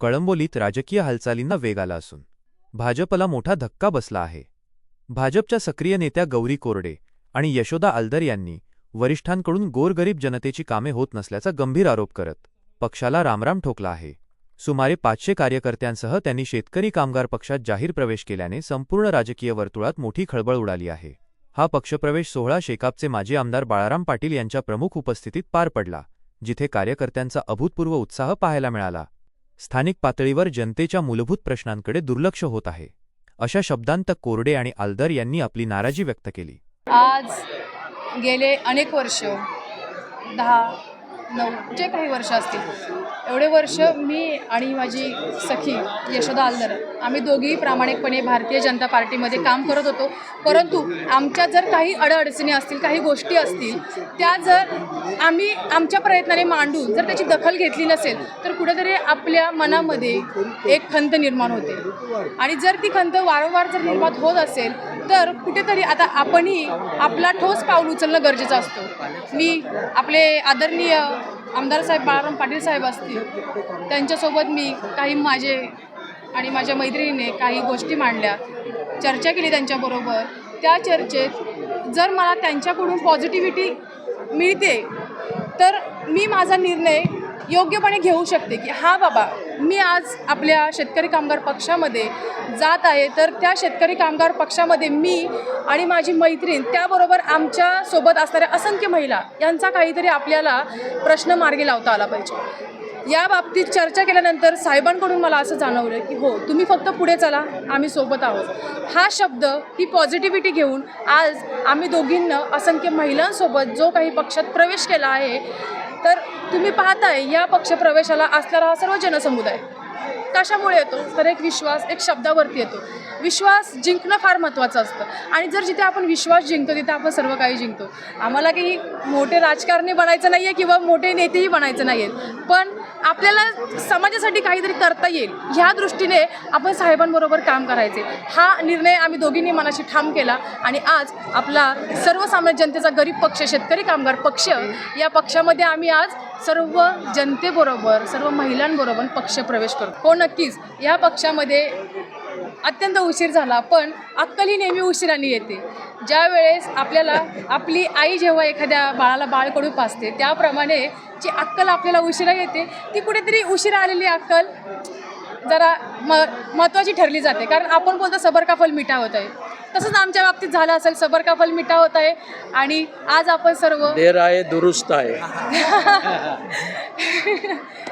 कळंबोलीत राजकीय हालचालींना वेग आला असून भाजपला मोठा धक्का बसला आहे. भाजपच्या सक्रिय नेत्या गौरी कोरडे आणि यशोदा आल्दर यांनी वरिष्ठांकडून गोरगरीब जनतेची कामे होत नसल्याचा गंभीर आरोप करत पक्षाला रामराम ठोकला आहे. सुमारे पाचशे कार्यकर्त्यांसह त्यांनी शेतकरी कामगार पक्षात जाहीर प्रवेश केल्याने संपूर्ण राजकीय वर्तुळात मोठी खळबळ उडाली आहे. हा पक्षप्रवेश सोहळा शेकापचे माजी आमदार बाळाराम पाटील यांच्या प्रमुख उपस्थितीत पार पडला जिथे कार्यकर्त्यांचा अभूतपूर्व उत्साह पाहायला मिळाला. स्थानिक पातळीवर जनतेच्या मूलभूत प्रश्नांकडे दुर्लक्ष होत आहे. अशा शब्दांत कोरडे आणि आल्दर यांनी आपली नाराजी व्यक्त केली. आज गेले अनेक वर्ष दहा नऊ जे काही वर्ष असतील एवढे वर्ष मी आणि माझी सखी यशोदा आलदर आम्ही दोघीही प्रामाणिकपणे भारतीय जनता पार्टीमध्ये काम करत होतो. परंतु आमच्या जर काही अडअडचणी असतील काही गोष्टी असतील त्या जर आम्ही आमच्या प्रयत्नाने मांडून जर त्याची दखल घेतली नसेल तर कुठेतरी आपल्या मनामध्ये एक खंत निर्माण होते. आणि जर ती खंत वारंवार जर निर्माण होत असेल तर कुठेतरी आता आपणही आपला ठोस पाऊल उचलणं गरजेचं असतो. मी आपले आदरणीय आमदार साहेब बाळाराम पाटील साहेब असतील त्यांच्यासोबत मी काही माझे आणि माझ्या मैत्रिणीने काही गोष्टी मांडल्या चर्चा केली त्यांच्याबरोबर. त्या चर्चेत जर मला त्यांच्याकडून पॉझिटिव्हिटी मिळते तर मी माझा निर्णय योग्यपणे घेऊ शकते की हा बाबा मी आज आपल्या शेतकरी कामगार पक्षामध्ये जात आहे तर त्या शेतकरी कामगार पक्षामध्ये मी आणि माझी मैत्रीण त्याबरोबर आमच्यासोबत असणाऱ्या असंख्य महिला यांचा काहीतरी आपल्याला प्रश्न मार्गी लावता आला पाहिजे. या बाबतीत चर्चा केल्यानंतर साहेबांकडून मला असं जाणवलं की हो तुम्ही फक्त पुढे चला आम्ही सोबत आहोत. हा शब्द ही पॉझिटिव्हिटी घेऊन आज आम्ही दोघींना असंख्य महिलांसोबत जो काही पक्षात प्रवेश केला आहे तर तुम्ही पाहताय या पक्षप्रवेशाला असणारा हा सर्व जनसमुदाय. कशामुळे येतो? तर एक विश्वास एक शब्दावरती येतो. विश्वास जिंकणं फार महत्त्वाचं असतं. आणि जर जिथे आपण विश्वास जिंकतो तिथे आपण सर्व काही जिंकतो. आम्हाला काही मोठे राजकारणी बनायचं नाही आहे किंवा मोठे नेतेही बनायचं नाही आहेत पण आपल्याला समाजासाठी काहीतरी करता येईल. ह्या दृष्टीने आपण साहेबांबरोबर काम करायचे. हा निर्णय आम्ही दोघींनी मनाशी ठाम केला आणि आज आपला सर्वसामान्य जनतेचा गरीब पक्ष शेतकरी कामगार पक्ष या पक्षामध्ये आम्ही आज सर्व जनतेबरोबर सर्व महिलांबरोबर पक्ष प्रवेश करतो. कोण? नक्कीच. या पक्षामध्ये अत्यंत उशीर झाला पण अक्कल ही नेहमी उशिराने येते. ज्या वेळेस आपल्याला आपली आई जेव्हा एखाद्या बाळाला बाळकडू पासते त्याप्रमाणे जी अक्कल आपल्याला उशिरा येते ती कुठेतरी उशिरा आलेली अक्कल जरा म महत्त्वाची ठरली जाते. कारण आपण बोलतो सबर का फल मिठा होत आहे. तसंच आमच्या बाबतीत झालं असेल सबर का फल मिठा होत आहे आणि आज आपण सर्व देर आहे दुरुस्त आहे.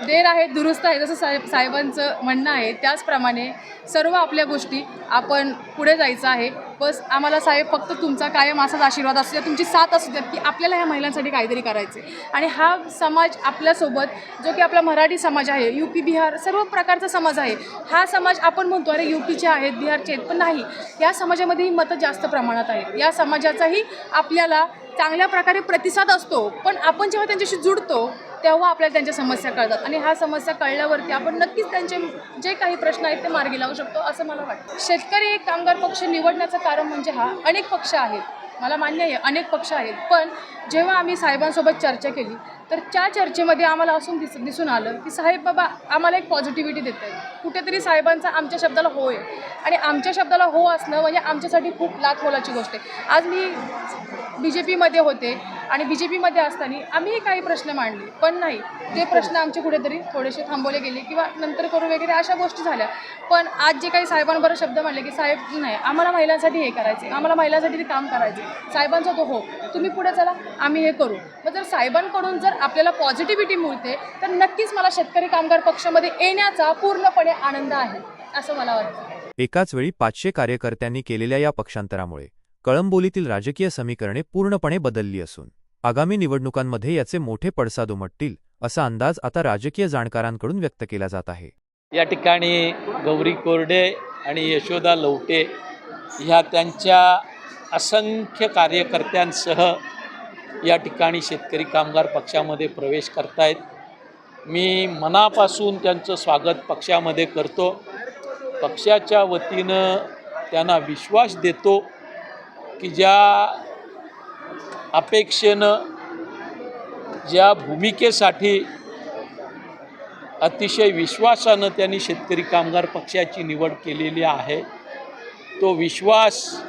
देर आहे दुरुस्त आहे जसं साहेब साहेबांचं म्हणणं आहे त्याचप्रमाणे सर्व आपल्या गोष्टी आपण पुढे जायचं आहे. बस आम्हाला साहेब फक्त तुमचा कायम असाच आशीर्वाद असू द्या तुमची साथ असू द्या की आपल्याला ह्या महिलांसाठी काहीतरी करायचे आणि हा समाज आपल्यासोबत जो की आपला मराठी समाज आहे यू पी बिहार सर्व प्रकारचा समाज आहे हा समाज आपण म्हणतो अरे यू पीचे आहेत बिहारचे आहेत पण नाही. या समाजामध्येही मतं जास्त प्रमाणात आहेत. या समाजाचाही आपल्याला चांगल्या प्रकारे प्रतिसाद असतो पण आपण जेव्हा त्यांच्याशी जुडतो तेव्हा आपल्याला त्यांच्या समस्या कळतात. आणि ह्या समस्या कळल्यावरती आपण नक्कीच त्यांचे जे काही प्रश्न आहेत ते मार्गी लावू शकतो असं मला वाटतं. शेतकरी एक कामगार पक्ष निवडण्याचं कारण म्हणजे हा अनेक पक्ष आहेत. मला मान्य आहे अनेक पक्ष आहेत. पण जेव्हा आम्ही साहेबांसोबत चर्चा केली तर त्या चर्चेमध्ये आम्हाला असून दिस दिसून आलं की साहेब बाबा आम्हाला एक पॉझिटिव्हिटी देत आहेत. कुठेतरी साहेबांचा आमच्या शब्दाला हो आहे. आणि आमच्या शब्दाला हो असणं म्हणजे आमच्यासाठी खूप लाख मोलाची गोष्ट आहे. आज मी बी जे पीमध्ये होते आणि बी जे पीमध्ये असताना आम्हीही काही प्रश्न मांडले पण नाही. ते प्रश्न आमचे कुठेतरी थोडेसे थांबवले गेले किंवा नंतर करू वगैरे अशा गोष्टी झाल्या. पण आज जे काही साहेबांबरोबर शब्द मांडले की साहेब नाही आम्हाला महिलांसाठी हे करायचे आम्हाला महिलांसाठी ते काम करायचे साहेबांचा तो हो. तुम्ही पुढे चला. आम्ही हे करू. मग जर साहेबांकडून जर आपल्याला पॉझिटिव्हिटी मिळते तर नक्कीच मला शेतकरी कामगार पक्षामध्ये येण्याचा पूर्णपणे आनंद आहे असं मला वाटतं. एकाच वेळी पाचशे कार्यकर्त्यांनी केलेल्या या पक्षांतरामुळे कळंबोलीतील राजकीय समीकरणे पूर्णपणे बदलली असून आगामी निवडणुकांमध्ये याचे मोठे पडसाद उमटतील असा अंदाज आता राजकीय जाणकारांकडून व्यक्त केला जात आहे. या ठिकाणी गौरी कोरडे आणि यशोदा लवटे ह्या त्यांच्या असंख्य कार्यकर्त्यांसह या ठिकाणी शेतकरी कामगार पक्षामध्ये प्रवेश करतायत. मी मनापासून त्यांचं स्वागत पक्षामध्ये करतो. पक्षाच्या वतीनं त्यांना विश्वास देतो की ज्या अपेक्षेनं ज्या भूमिकेसाठी अतिशय विश्वासानं त्यांनी शेतकरी कामगार पक्षाची निवड केलेली आहे. तो विश्वास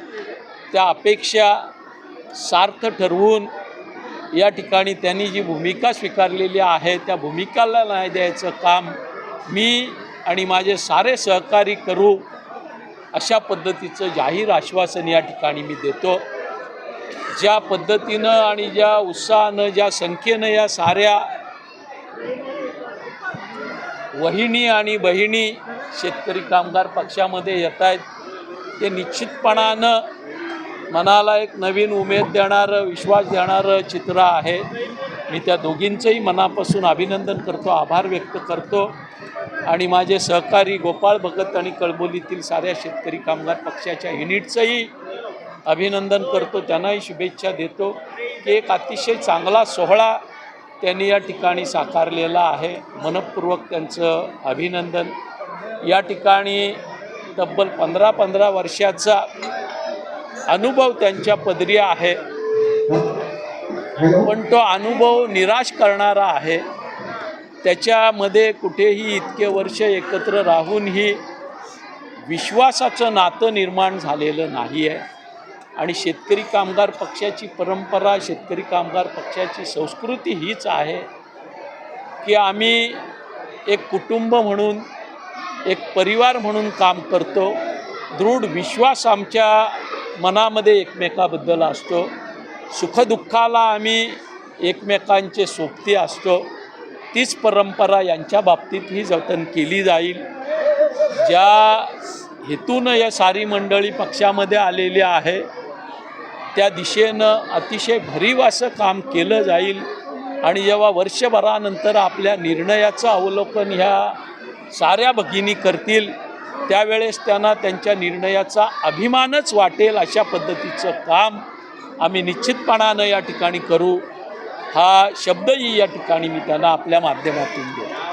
त्या अपेक्षा सार्थ ठरवून या ठिकाणी त्यांनी जी भूमिका स्वीकारलेली आहे त्या भूमिकाला न्याय द्यायचं काम मी आणि माझे सारे सहकारी करू अशा पद्धतीचं जाहीर आश्वासन या ठिकाणी मी देतो. ज्या पद्धतीनं आणि ज्या उत्साहानं ज्या संख्येनं या साऱ्या वहिनी आणि बहिणी शेतकरी कामगार पक्षामध्ये येत आहेत ते निश्चितपणानं मनाला एक नवीन उमेद देणारं विश्वास देणारं चित्र आहे. मी त्या दोघींचंही मनापासून अभिनंदन करतो आभार व्यक्त करतो. आणि माझे सहकारी गोपाळ भगत आणि कळबोलीतील साऱ्या शेतकरी कामगार पक्षाच्या युनिटचंही अभिनंदन करतो. त्यांनाही शुभेच्छा देतो की एक अतिशय चांगला सोहळा त्यांनी या ठिकाणी साकारलेला आहे. मनपूर्वक त्यांचं अभिनंदन. या ठिकाणी तब्बल पंधरा पंधरा वर्षाचा अनुभव त्यांच्या पदरी आहे. पण तो अनुभव निराश करणारा आहे. त्याच्यामध्ये कुठेही इतके वर्ष एकत्र राहूनही विश्वासाचं नातं निर्माण झालेलं नाही आहे आणि शेतकरी कामगार पक्षाची परंपरा शेतकरी कामगार पक्षाची संस्कृती हीच आहे की आम्ही एक कुटुंब म्हणून एक परिवार म्हणून काम करतो. दृढ विश्वास आमच्या मनामध्ये एकमेकाबद्दल असतो. सुखदुःखाला आम्ही एकमेकांचे सोबती असतो. तीच परंपरा यांच्या बाबतीतही जतन केली जाईल. ज्या हेतूनं या सारी मंडळी पक्षामध्ये आलेली आहे त्या दिशेनं अतिशय भरीव असं काम केलं जाईल. आणि जेव्हा वर्षभरानंतर आपल्या निर्णयाचं अवलोकन ह्या साऱ्या भगिनी करतील त्यावेळेस त्यांना त्यांच्या निर्णयाचा अभिमानच वाटेल अशा पद्धतीचं काम आम्ही निश्चितपणानं या ठिकाणी करू. हा शब्दही या ठिकाणी मी त्यांना आपल्या माध्यमातून देतो.